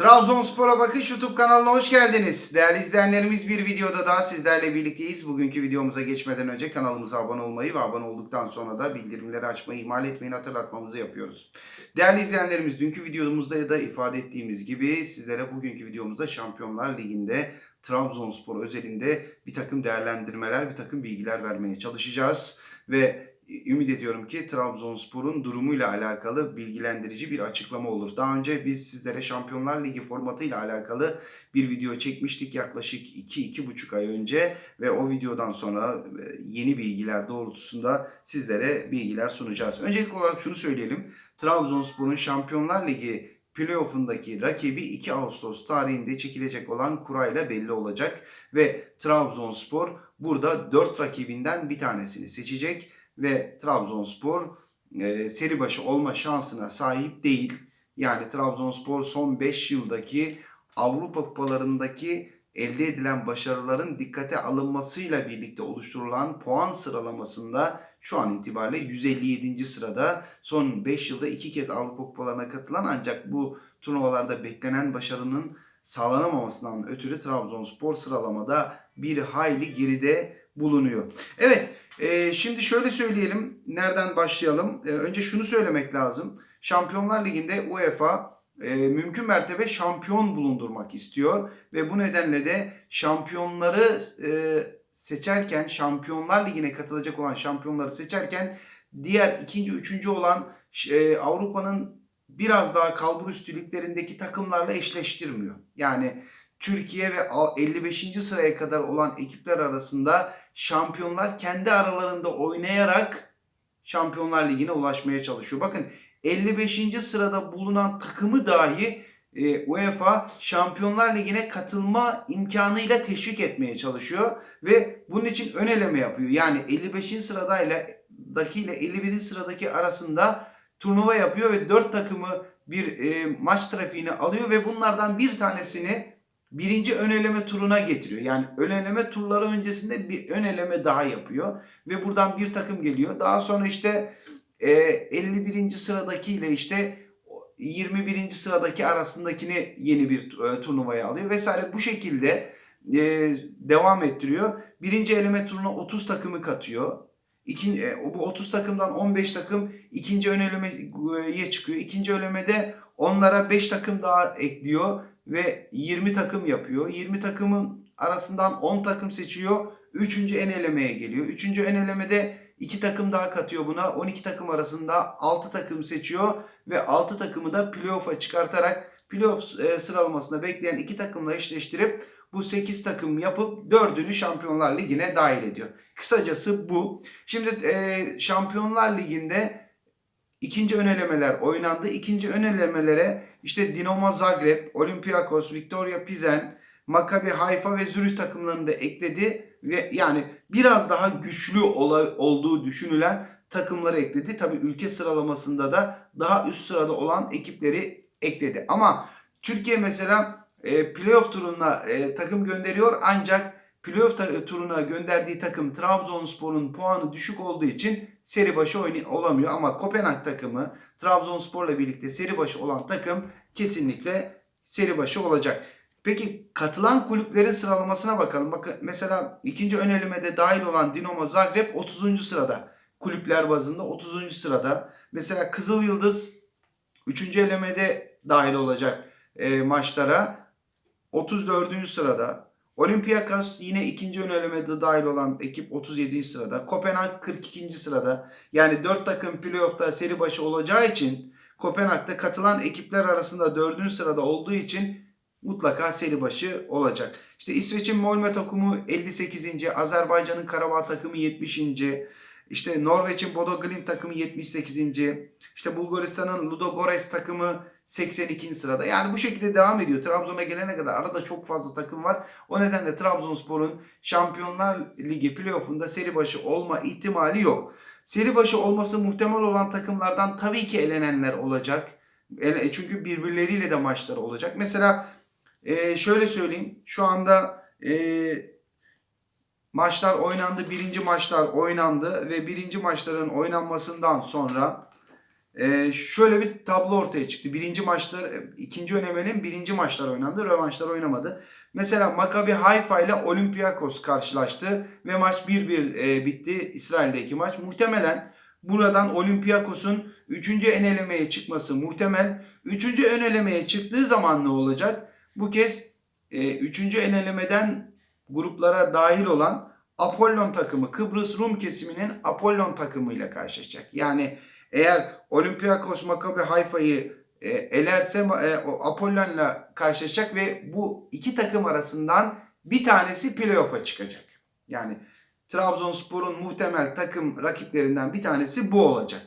Trabzonspor'a Bakış YouTube kanalına hoş geldiniz. Değerli izleyenlerimiz bir videoda daha sizlerle birlikteyiz. Bugünkü videomuza geçmeden önce kanalımıza abone olmayı ve abone olduktan sonra da bildirimleri açmayı ihmal etmeyin hatırlatmamızı yapıyoruz. Değerli izleyenlerimiz dünkü videomuzda da ifade ettiğimiz gibi sizlere bugünkü videomuzda Şampiyonlar Ligi'nde Trabzonspor özelinde bir takım değerlendirmeler, bir takım bilgiler vermeye çalışacağız. Ve ümit ediyorum ki Trabzonspor'un durumuyla alakalı bilgilendirici bir açıklama olur. Daha önce biz sizlere Şampiyonlar Ligi formatıyla alakalı bir video çekmiştik yaklaşık 2-2,5 ay önce ve o videodan sonra e, yeni bilgiler doğrultusunda sizlere bilgiler sunacağız. Öncelikli olarak şunu söyleyelim. Trabzonspor'un Şampiyonlar Ligi playoff'undaki rakibi 2 Ağustos tarihinde çekilecek olan kurayla belli olacak ve Trabzonspor burada 4 rakibinden bir tanesini seçecek ve Trabzonspor e, seri başı olma şansına sahip değil. Yani Trabzonspor son 5 yıldaki Avrupa kupalarındaki elde edilen başarıların dikkate alınmasıyla birlikte oluşturulan puan sıralamasında şu an itibariyle 157. sırada. Son 5 yılda 2 kez Avrupa kupalarına katılan ancak bu turnuvalarda beklenen başarının sağlanamamasından ötürü Trabzonspor sıralamada bir hayli geride bulunuyor. Evet e, şimdi şöyle söyleyelim. Nereden başlayalım? E, önce şunu söylemek lazım. Şampiyonlar Ligi'nde UEFA e, mümkün mertebe şampiyon bulundurmak istiyor. Ve bu nedenle de şampiyonları e, seçerken, Şampiyonlar Ligi'ne katılacak olan şampiyonları seçerken diğer ikinci, üçüncü olan e, Avrupa'nın biraz daha kalburüstü liglerindeki takımlarla eşleştirmiyor. Yani Türkiye ve 55. sıraya kadar olan ekipler arasında şampiyonlar kendi aralarında oynayarak Şampiyonlar Ligi'ne ulaşmaya çalışıyor. Bakın 55. sırada bulunan takımı dahi e, UEFA Şampiyonlar Ligi'ne katılma imkanıyla teşvik etmeye çalışıyor ve bunun için ön eleme yapıyor. Yani 55. sıradayla ile 51. sıradaki arasında turnuva yapıyor ve 4 takımı bir e, maç trafiğine alıyor ve bunlardan bir tanesini birinci ön eleme turuna getiriyor. Yani ön eleme turları öncesinde bir ön eleme daha yapıyor. Ve buradan bir takım geliyor. Daha sonra işte e, 51. sıradaki ile işte 21. sıradaki arasındakini yeni bir e, turnuvaya alıyor vesaire. Bu şekilde e, devam ettiriyor. Birinci eleme turuna 30 takımı katıyor. İkinci, e, bu 30 takımdan 15 takım ikinci ön elemeye çıkıyor. İkinci elemede onlara 5 takım daha ekliyor ve 20 takım yapıyor. 20 takımın arasından 10 takım seçiyor. 3. en elemeye geliyor. 3. en elemede 2 takım daha katıyor buna. 12 takım arasında 6 takım seçiyor ve 6 takımı da playoff'a çıkartarak playoff e, sıralamasında bekleyen 2 takımla eşleştirip bu 8 takım yapıp 4'ünü Şampiyonlar Ligi'ne dahil ediyor. Kısacası bu. Şimdi e, Şampiyonlar Ligi'nde ikinci ön elemeler oynandı. İkinci ön elemelere işte Dinamo Zagreb, Olympiakos, Victoria Pilsen, Maccabi Haifa ve Zürih takımlarını da ekledi ve yani biraz daha güçlü ola, olduğu düşünülen takımları ekledi. Tabi ülke sıralamasında da daha üst sırada olan ekipleri ekledi. Ama Türkiye mesela e, playoff turuna e, takım gönderiyor ancak playoff turuna gönderdiği takım Trabzonspor'un puanı düşük olduğu için seri başı oyn- olamıyor. Ama Kopenhag takımı Trabzonspor'la birlikte seri başı olan takım kesinlikle seri başı olacak. Peki katılan kulüplerin sıralamasına bakalım. Bakın mesela ikinci ön elemede dahil olan Dinamo Zagreb 30. sırada. Kulüpler bazında 30. sırada. Mesela Kızıl Yıldız 3. elemede dahil olacak e, maçlara 34. sırada. Olympiakos yine ikinci ön elemede dahil olan ekip 37. sırada. Kopenhag 42. sırada. Yani 4 takım playoff'ta seri başı olacağı için Kopenhag'da katılan ekipler arasında 4. sırada olduğu için mutlaka seri başı olacak. İşte İsveç'in Molme takımı 58. Azerbaycan'ın Karabağ takımı 70. İşte Norveç'in Bodo Glimt takımı 78. İşte Bulgaristan'ın Ludogorets takımı 82. sırada. Yani bu şekilde devam ediyor. Trabzon'a gelene kadar arada çok fazla takım var. O nedenle Trabzonspor'un Şampiyonlar Ligi playoff'unda seri başı olma ihtimali yok. Seri başı olması muhtemel olan takımlardan tabii ki elenenler olacak. Ele- Çünkü birbirleriyle de maçları olacak. Mesela e, şöyle söyleyeyim. Şu anda e, maçlar oynandı. Birinci maçlar oynandı ve birinci maçların oynanmasından sonra Ee, şöyle bir tablo ortaya çıktı. Birinci maçlar, ikinci önemenin birinci maçlar oynandı. Rövanşlar oynamadı. Mesela Maccabi Haifa ile Olympiakos karşılaştı ve maç 1-1 e, bitti. İsrail'deki maç. Muhtemelen buradan Olympiakos'un 3. en elemeye çıkması muhtemel. 3. ön elemeye çıktığı zaman ne olacak? Bu kez 3. en elemeden gruplara dahil olan Apollon takımı, Kıbrıs Rum kesiminin Apollon takımıyla karşılaşacak. Yani eğer Olympiakos Maccabi Haifa'yı e, elerse e, Apollon'la karşılaşacak ve bu iki takım arasından bir tanesi playoff'a çıkacak. Yani Trabzonspor'un muhtemel takım rakiplerinden bir tanesi bu olacak.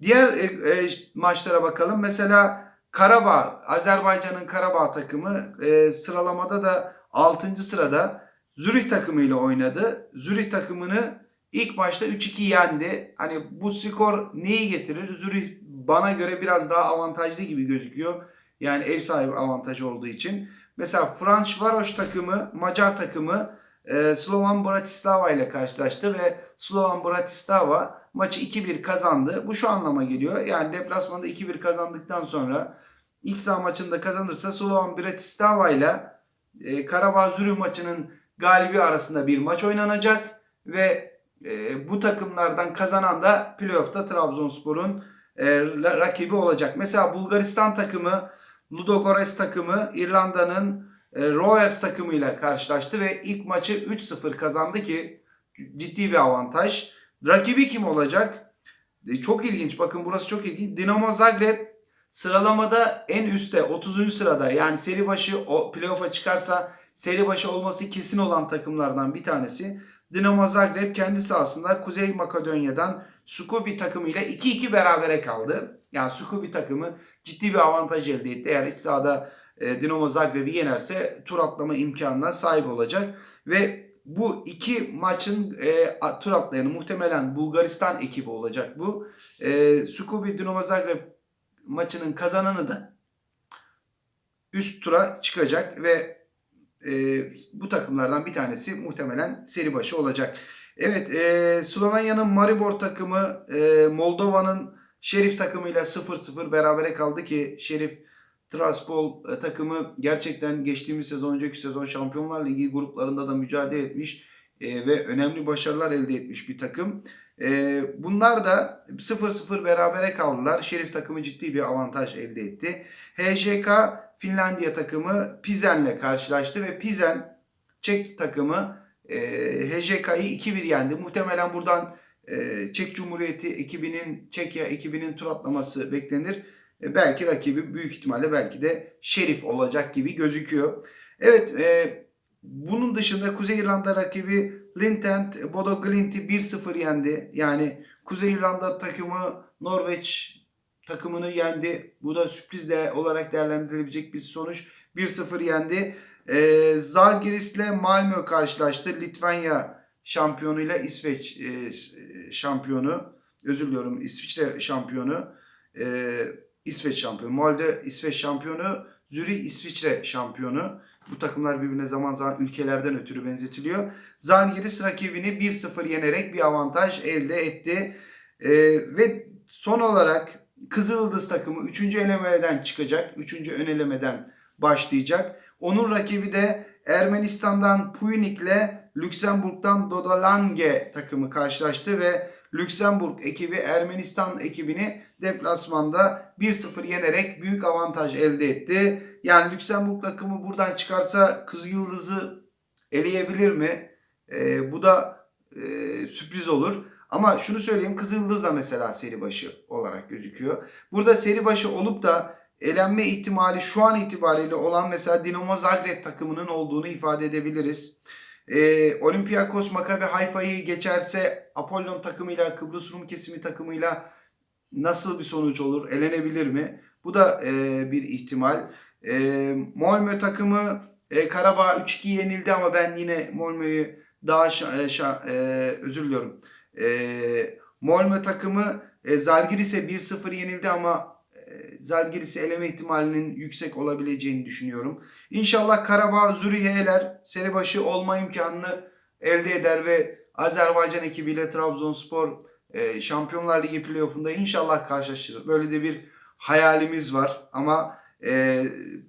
Diğer e, e, maçlara bakalım. Mesela Karabağ, Azerbaycan'ın Karabağ takımı e, sıralamada da 6. sırada Zürih takımıyla oynadı. Zürih takımını ilk maçta 3-2 yendi. Hani bu skor neyi getirir? Zürih bana göre biraz daha avantajlı gibi gözüküyor. Yani ev sahibi avantajı olduğu için. Mesela Franz Varoş takımı, Macar takımı e, Slovan Bratislava ile karşılaştı ve Slovan Bratislava maçı 2-1 kazandı. Bu şu anlama geliyor. Yani deplasmanda 2-1 kazandıktan sonra ilk saha maçında kazanırsa Slovan Bratislava ile e, Karabağ Zürih maçının galibi arasında bir maç oynanacak ve e, bu takımlardan kazanan da playoff'ta Trabzonspor'un e, rakibi olacak. Mesela Bulgaristan takımı, Ludogorets takımı İrlanda'nın e, Rovers takımıyla karşılaştı ve ilk maçı 3-0 kazandı ki ciddi bir avantaj. Rakibi kim olacak? E, çok ilginç. Bakın burası çok ilginç. Dinamo Zagreb sıralamada en üstte 30. sırada. Yani seri başı playoff'a çıkarsa seri başı olması kesin olan takımlardan bir tanesi. Dinamo Zagreb kendi sahasında Kuzey Makedonya'dan Sukubi takımıyla 2-2 berabere kaldı. Yani Sukubi takımı ciddi bir avantaj elde etti. Eğer iç sahada e, Dinamo Zagreb'i yenerse tur atlama imkanına sahip olacak. Ve bu iki maçın e, tur atlayanı muhtemelen Bulgaristan ekibi olacak bu. E, Sukubi Dinamo Zagreb maçının kazananı da üst tura çıkacak ve e, bu takımlardan bir tanesi muhtemelen seri başı olacak. Evet e, Slovenya'nın Maribor takımı e, Moldova'nın Şerif takımıyla 0-0 berabere kaldı ki Şerif Traspol e, takımı gerçekten geçtiğimiz sezon önceki sezon Şampiyonlar Ligi gruplarında da mücadele etmiş e, ve önemli başarılar elde etmiş bir takım. E, bunlar da 0-0 berabere kaldılar. Şerif takımı ciddi bir avantaj elde etti. HJK Finlandiya takımı Pizen'le karşılaştı ve Pizen Çek takımı e, HJK'yı 2-1 yendi. Muhtemelen buradan e, Çek Cumhuriyeti ekibinin, Çekya ekibinin tur atlaması beklenir. E, belki rakibi büyük ihtimalle belki de Şerif olacak gibi gözüküyor. Evet e, bunun dışında Kuzey İrlanda rakibi Lintent Bodo Glint'i 1-0 yendi. Yani Kuzey İrlanda takımı Norveç takımını yendi. Bu da sürpriz de olarak değerlendirilebilecek bir sonuç. 1-0 yendi. E, Zalgiris'le Malmö karşılaştı. Litvanya şampiyonuyla İsveç e, şampiyonu. Özür diliyorum İsviçre şampiyonu. E, İsveç şampiyonu. Molde İsveç şampiyonu. Zürih İsviçre şampiyonu. Bu takımlar birbirine zaman zaman ülkelerden ötürü benzetiliyor. Zalgiris rakibini 1-0 yenerek bir avantaj elde etti. E, ve son olarak Kızıldız takımı 3. elemeden çıkacak. 3. ön elemeden başlayacak. Onun rakibi de Ermenistan'dan Puynik ile Lüksemburg'dan Dodalange takımı karşılaştı ve Lüksemburg ekibi Ermenistan ekibini deplasmanda 1-0 yenerek büyük avantaj elde etti. Yani Lüksemburg takımı buradan çıkarsa Kızıldız'ı eleyebilir mi? Ee, bu da e, sürpriz olur. Ama şunu söyleyeyim Kızıldız da mesela seri başı olarak gözüküyor. Burada seri başı olup da elenme ihtimali şu an itibariyle olan mesela Dinamo Zagreb takımının olduğunu ifade edebiliriz. Ee, Olympiakos Maccabi Hayfa'yı geçerse Apollon takımıyla Kıbrıs Rum kesimi takımıyla nasıl bir sonuç olur? Elenebilir mi? Bu da e, bir ihtimal. E, Malmö takımı e, Karabağ 3-2 yenildi ama ben yine Malmö'yü daha şa, şa, e, özür diliyorum. E, Malmö takımı e, Zalgiris'e 1-0 yenildi ama e, Zalgiris'i eleme ihtimalinin yüksek olabileceğini düşünüyorum. İnşallah Karabağ Zürih'e eler, seri başı olma imkanını elde eder ve Azerbaycan ekibiyle Trabzonspor e, Şampiyonlar Ligi playoff'unda inşallah karşılaşırız. Böyle de bir hayalimiz var ama e,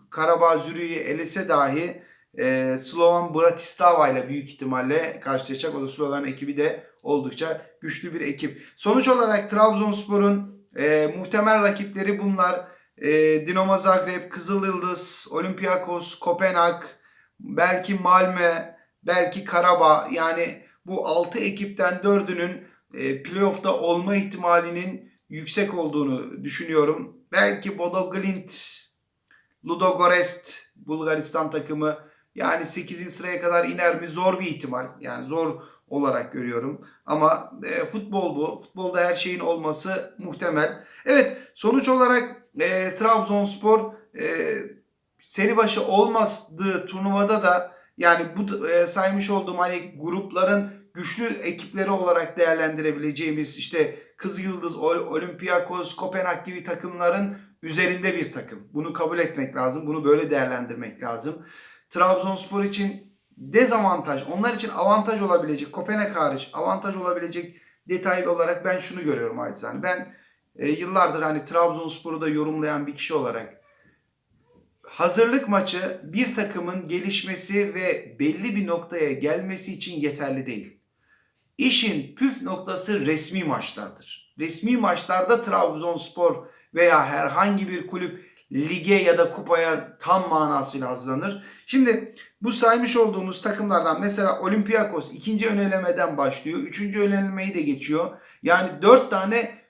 Karabağ Zürih'i elese dahi e, Slovan Bratislava ile büyük ihtimalle karşılaşacak. O da Slovan ekibi de oldukça güçlü bir ekip. Sonuç olarak Trabzonspor'un e, muhtemel rakipleri bunlar. E, Dinamo Zagreb, Kızılyıldız, Olympiakos, Kopenhag, belki Malmö, belki Karabağ. Yani bu 6 ekipten 4'ünün e, playoff'ta olma ihtimalinin yüksek olduğunu düşünüyorum. Belki Bodo Glimt, Ludogorets, Bulgaristan takımı yani 8. sıraya kadar iner mi? Zor bir ihtimal. Yani zor olarak görüyorum. Ama e, futbol bu. Futbolda her şeyin olması muhtemel. Evet sonuç olarak e, Trabzonspor e, seri başı olmadığı turnuvada da yani bu e, saymış olduğum hani grupların güçlü ekipleri olarak değerlendirebileceğimiz işte Kızılyıldız, Ol- Olympiakos, Kopenhag gibi takımların üzerinde bir takım. Bunu kabul etmek lazım. Bunu böyle değerlendirmek lazım. Trabzonspor için dezavantaj, onlar için avantaj olabilecek, Kopenhag hariç avantaj olabilecek detay olarak ben şunu görüyorum Aytzani. Ben e, yıllardır hani Trabzonspor'u da yorumlayan bir kişi olarak hazırlık maçı bir takımın gelişmesi ve belli bir noktaya gelmesi için yeterli değil. İşin püf noktası resmi maçlardır. Resmi maçlarda Trabzonspor veya herhangi bir kulüp lige ya da kupaya tam manasıyla hazırlanır. Şimdi bu saymış olduğumuz takımlardan mesela Olympiakos ikinci önelemeden başlıyor. Üçüncü önelemeyi de geçiyor. Yani dört tane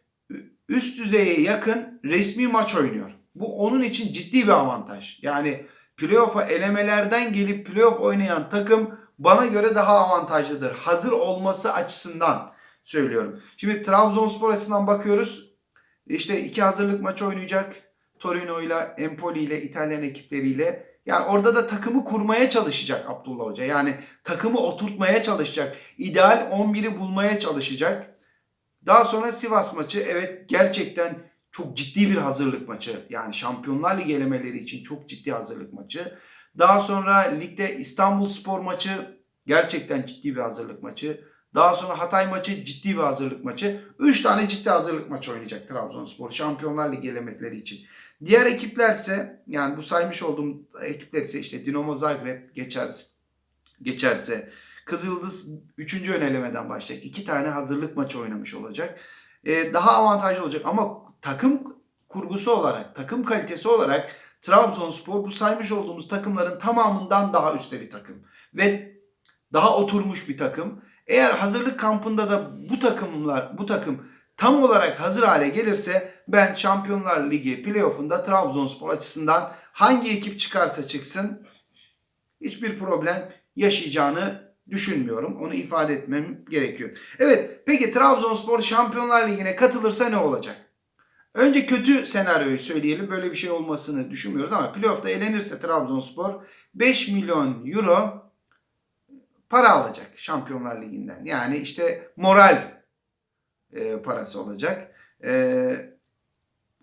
üst düzeye yakın resmi maç oynuyor. Bu onun için ciddi bir avantaj. Yani playoff'a elemelerden gelip playoff oynayan takım bana göre daha avantajlıdır. Hazır olması açısından söylüyorum. Şimdi Trabzonspor açısından bakıyoruz. İşte iki hazırlık maçı oynayacak. Torino ile Empoli ile İtalyan ekipleriyle. Yani orada da takımı kurmaya çalışacak Abdullah Hoca. Yani takımı oturtmaya çalışacak. İdeal 11'i bulmaya çalışacak. Daha sonra Sivas maçı evet gerçekten çok ciddi bir hazırlık maçı. Yani Şampiyonlar Ligi elemeleri için çok ciddi hazırlık maçı. Daha sonra ligde İstanbul Spor maçı gerçekten ciddi bir hazırlık maçı. Daha sonra Hatay maçı ciddi bir hazırlık maçı. 3 tane ciddi hazırlık maçı oynayacak Trabzonspor Şampiyonlar Ligi elemeleri için. Diğer ekiplerse yani bu saymış olduğum ekipler ise işte Dinamo Zagreb geçerse, geçerse Kızıldız 3. önelemeden başlayacak. 2 tane hazırlık maçı oynamış olacak. Ee, daha avantajlı olacak ama takım kurgusu olarak, takım kalitesi olarak Trabzonspor bu saymış olduğumuz takımların tamamından daha üstte bir takım. Ve daha oturmuş bir takım. Eğer hazırlık kampında da bu takımlar, bu takım tam olarak hazır hale gelirse ben Şampiyonlar Ligi playoff'unda Trabzonspor açısından hangi ekip çıkarsa çıksın hiçbir problem yaşayacağını düşünmüyorum. Onu ifade etmem gerekiyor. Evet peki Trabzonspor Şampiyonlar Ligi'ne katılırsa ne olacak? Önce kötü senaryoyu söyleyelim. Böyle bir şey olmasını düşünmüyoruz ama playoff'ta elenirse Trabzonspor 5 milyon euro para alacak Şampiyonlar Ligi'nden. Yani işte moral e, parası olacak. E,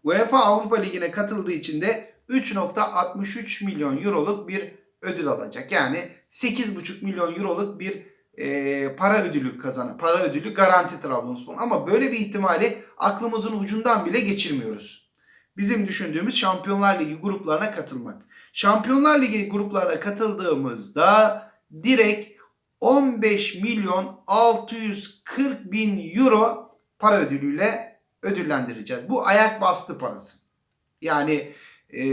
UEFA Avrupa Ligi'ne katıldığı için de 3.63 milyon euroluk bir ödül alacak. Yani 8.5 milyon euroluk bir e, para ödülü kazanır. Para ödülü garanti Trabzonspor. Ama böyle bir ihtimali aklımızın ucundan bile geçirmiyoruz. Bizim düşündüğümüz Şampiyonlar Ligi gruplarına katılmak. Şampiyonlar Ligi gruplarına katıldığımızda direkt 15 milyon 640 bin euro para ödülüyle ödüllendireceğiz. Bu ayak bastı parası. Yani e,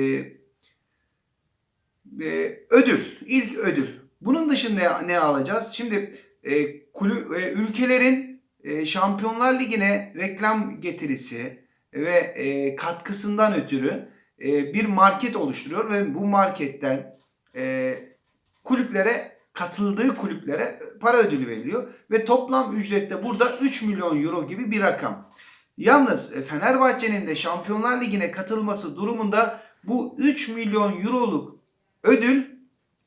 e, ödül, ilk ödül. Bunun dışında ne alacağız? Şimdi e, kulü, e, ülkelerin e, Şampiyonlar Ligi'ne reklam getirisi ve e, katkısından ötürü e, bir market oluşturuyor ve bu marketten e, kulüplere katıldığı kulüplere para ödülü veriliyor ve toplam ücrette burada 3 milyon euro gibi bir rakam. Yalnız e, Fenerbahçe'nin de Şampiyonlar Ligi'ne katılması durumunda bu 3 milyon euroluk ödül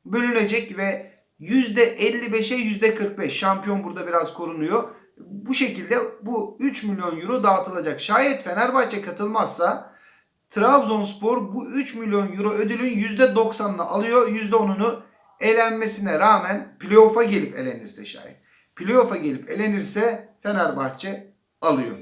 bölünecek ve %55'e %45 şampiyon burada biraz korunuyor. Bu şekilde bu 3 milyon euro dağıtılacak. Şayet Fenerbahçe katılmazsa Trabzonspor bu 3 milyon euro ödülün %90'ını alıyor. %10'unu elenmesine rağmen playoff'a gelip elenirse şayet. Playoff'a gelip elenirse Fenerbahçe alıyor.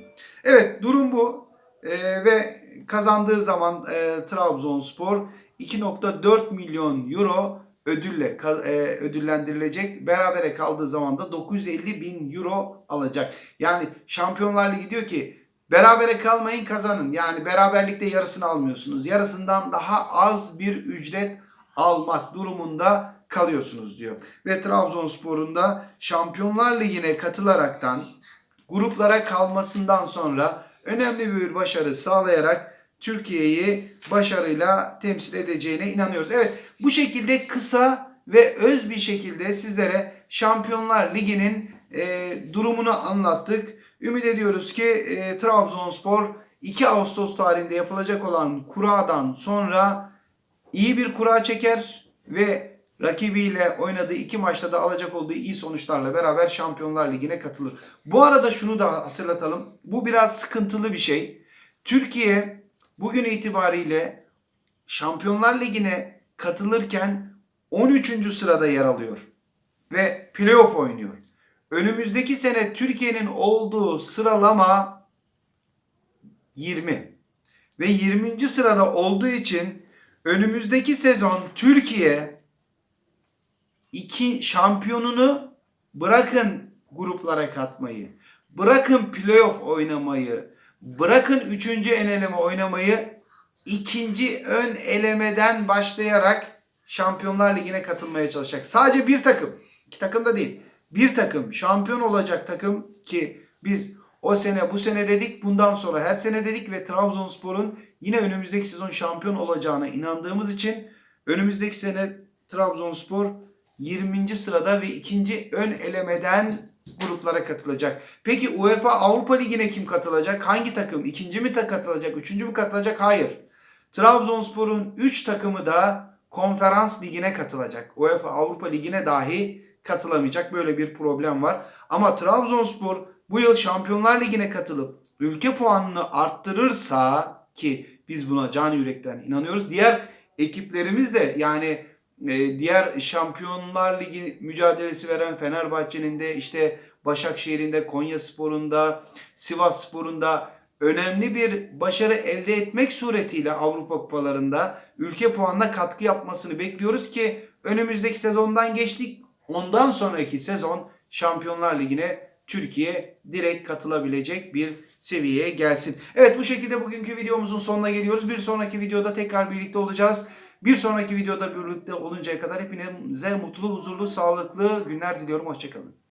Evet durum bu. Ee, ve kazandığı zaman e, Trabzonspor 2.4 milyon euro ödülle e, ödüllendirilecek. Berabere kaldığı zaman da 950 bin euro alacak. Yani Şampiyonlar Ligi diyor ki berabere kalmayın kazanın. Yani beraberlikte yarısını almıyorsunuz. Yarısından daha az bir ücret almak durumunda kalıyorsunuz diyor. Ve Trabzonspor'un da Şampiyonlar Ligi'ne katılaraktan gruplara kalmasından sonra önemli bir başarı sağlayarak Türkiye'yi başarıyla temsil edeceğine inanıyoruz. Evet bu şekilde kısa ve öz bir şekilde sizlere Şampiyonlar Ligi'nin e, durumunu anlattık. Ümit ediyoruz ki e, Trabzonspor 2 Ağustos tarihinde yapılacak olan kuradan sonra iyi bir kura çeker ve rakibiyle oynadığı iki maçta da alacak olduğu iyi sonuçlarla beraber Şampiyonlar Ligi'ne katılır. Bu arada şunu da hatırlatalım. Bu biraz sıkıntılı bir şey. Türkiye bugün itibariyle Şampiyonlar Ligi'ne katılırken 13. sırada yer alıyor ve playoff oynuyor. Önümüzdeki sene Türkiye'nin olduğu sıralama 20 ve 20. sırada olduğu için önümüzdeki sezon Türkiye iki şampiyonunu bırakın gruplara katmayı, bırakın playoff oynamayı, bırakın üçüncü en eleme oynamayı ikinci ön elemeden başlayarak Şampiyonlar Ligi'ne katılmaya çalışacak. Sadece bir takım, iki takım da değil. Bir takım şampiyon olacak takım ki biz o sene bu sene dedik, bundan sonra her sene dedik ve Trabzonspor'un yine önümüzdeki sezon şampiyon olacağına inandığımız için önümüzdeki sene Trabzonspor 20. sırada ve ikinci ön elemeden gruplara katılacak. Peki UEFA Avrupa Ligi'ne kim katılacak? Hangi takım? İkinci mi katılacak? Üçüncü mü katılacak? Hayır. Trabzonspor'un 3 takımı da konferans ligine katılacak. UEFA Avrupa Ligi'ne dahi katılamayacak. Böyle bir problem var. Ama Trabzonspor bu yıl Şampiyonlar Ligi'ne katılıp ülke puanını arttırırsa ki biz buna can yürekten inanıyoruz. Diğer ekiplerimiz de yani diğer Şampiyonlar Ligi mücadelesi veren Fenerbahçe'nin de işte Başakşehir'in de Konya Spor'unda Sivas Spor'unda önemli bir başarı elde etmek suretiyle Avrupa kupalarında ülke puanına katkı yapmasını bekliyoruz ki önümüzdeki sezondan geçtik. Ondan sonraki sezon Şampiyonlar Ligi'ne Türkiye direkt katılabilecek bir seviyeye gelsin. Evet bu şekilde bugünkü videomuzun sonuna geliyoruz. Bir sonraki videoda tekrar birlikte olacağız. Bir sonraki videoda birlikte oluncaya kadar hepinize mutlu, huzurlu, sağlıklı günler diliyorum. Hoşçakalın.